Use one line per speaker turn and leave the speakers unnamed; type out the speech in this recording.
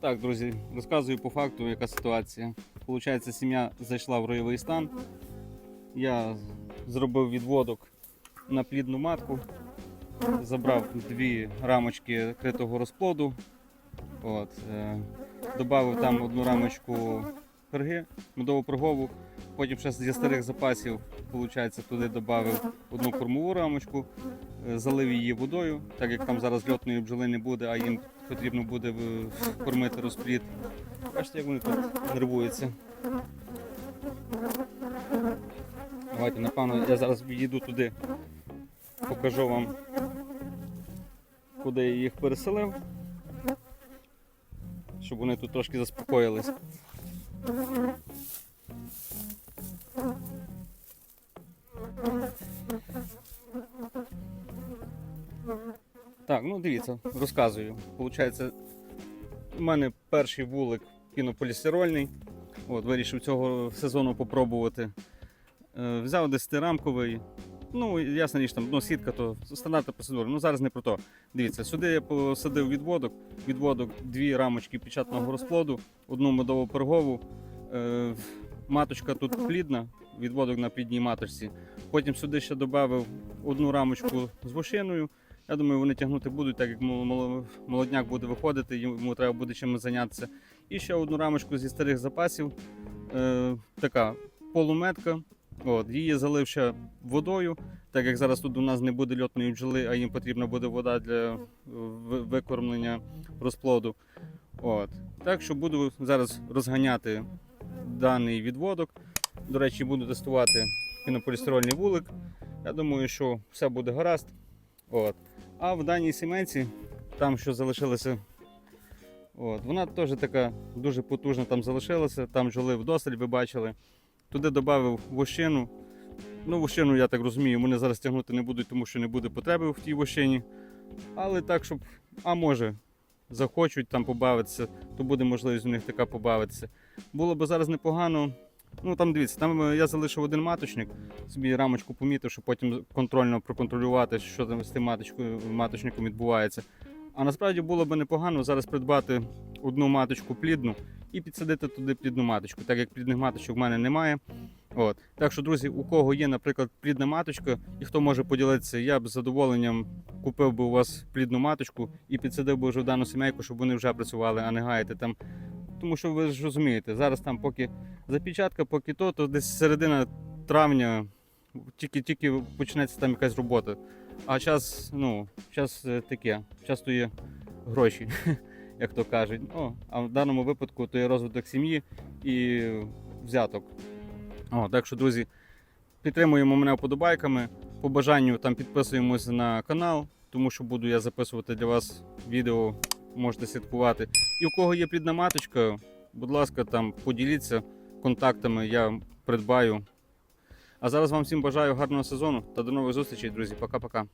Так, друзі, розказую по факту, яка ситуація. Получається, сім'я зайшла в ройовий стан. Я зробив відводок на плідну матку, забрав дві рамочки критого розплоду. От, е, добавив там одну рамочку перги, медову пергову. Потім ще зі старих запасів, виходить, туди додав одну кормову рамочку, е, залив її водою, так як там зараз льотної бджоли не буде, а їм потрібно буде кормити розплід. Бачите, як вони тут нервуються. Давайте, напевно, я зараз їду туди, покажу вам, куди я їх переселив, щоб вони тут трошки заспокоїлись. Так, ну дивіться, розказую. Получається, у мене перший вулик пінополістирольний. От, вирішив цього сезону попробувати. Е, взяв 10-рамковий. Ну, ясна річ, там ну, сітка, то стандартна процедура. Ну зараз не про то. Дивіться, сюди я посадив відводок. Відводок дві рамочки печатного розплоду, одну медову пергову. Е, маточка тут плідна, відводок на плідній маточці. Потім сюди ще додав одну рамочку з вошиною. Я думаю, вони тягнути будуть, так як мол- мол- молодняк буде виходити, йому треба буде чимось зайнятися. І ще одну рамочку зі старих запасів. Е, така полуметка. От, її залив ще водою, так як зараз тут у нас не буде льотної бджоли, а їм потрібна буде вода для викормлення розплоду. От. Так що буду зараз розганяти даний відводок. До речі, буду тестувати пінополістирольний вулик. Я думаю, що все буде гаразд. От. А в даній сіменці, там що залишилося, от, вона теж така дуже потужна там залишилася, там жили вдосталь, ви бачили. Туди додав вощину. Ну, вощину, я так розумію, вони зараз тягнути не будуть, тому що не буде потреби в тій вощині. Але так, щоб, а може, захочуть там побавитися, то буде можливість у них така побавитися. Було б зараз непогано. Ну там дивіться, там е, я залишив один маточник, собі рамочку помітив, щоб потім контрольно проконтролювати, що там з тим маточкою, маточником відбувається. А насправді було б непогано зараз придбати одну маточку плідну і підсадити туди плідну маточку, так як плідних маточок в мене немає. От. Так що, друзі, у кого є, наприклад, плідна маточка, і хто може поділитися, я б з задоволенням купив би у вас плідну маточку і підсадив би вже в дану сімейку, щоб вони вже працювали, а не гаяти там. Тому що ви ж розумієте, зараз там поки запечатка, поки то, то десь середина травня тільки-тільки почнеться там якась робота. А час, ну, час е, таке, час то є гроші, як то кажуть. О, а в даному випадку то є розвиток сім'ї і взяток. О, так що, друзі, підтримуємо мене вподобайками. По бажанню там підписуємось на канал, тому що буду я записувати для вас відео, можете слідкувати. І у кого є плідна маточка, будь ласка, там поділіться контактами, я придбаю. А зараз вам всім бажаю гарного сезону та до нових зустрічей, друзі. Пока-пока.